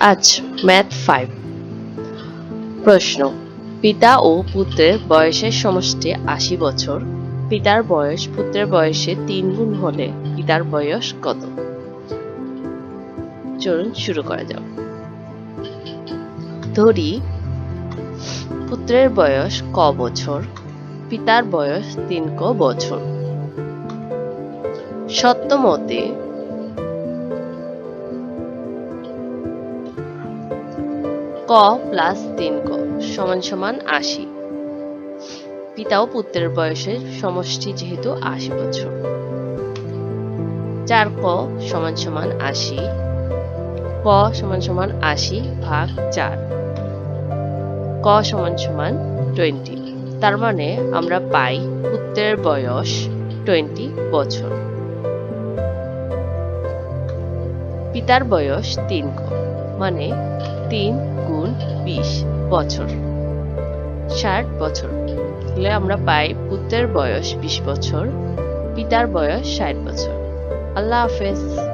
আজ math five. প্রশ্ন, পিতা ও পুত্রের বয়সের সমষ্টি আশি বছর। পিতার বয়স পুত্রের বয়সে তিন গুণ হলে পিতার বয়স কত? চলুন শুরু করা যাক। ধরি, পুত্রের বয়স ক বছর, পিতার বয়স তিন ক বছর। সত্যমতে ক প্লাস তিন ক সমান সমান আশি। পিতা ও পুত্রের বয়সের সমষ্টি যেহেতু আশি বছর। চার ক সমান সমান আশি ক সমান সমান আশি ভাগ চার। ক সমান সমান টোয়েন্টি। তার মানে আমরা পাই পুত্রের বয়স টোয়েন্টি বছর। পিতার বয়স তিন ক। মানে তিন গুণ বিশ বছর। ষাট বছর। তাহলে আমরা পাই পুত্রের বয়স বিশ বছর, পিতার বয়স ষাট বছর। আল্লাহ হাফেজ।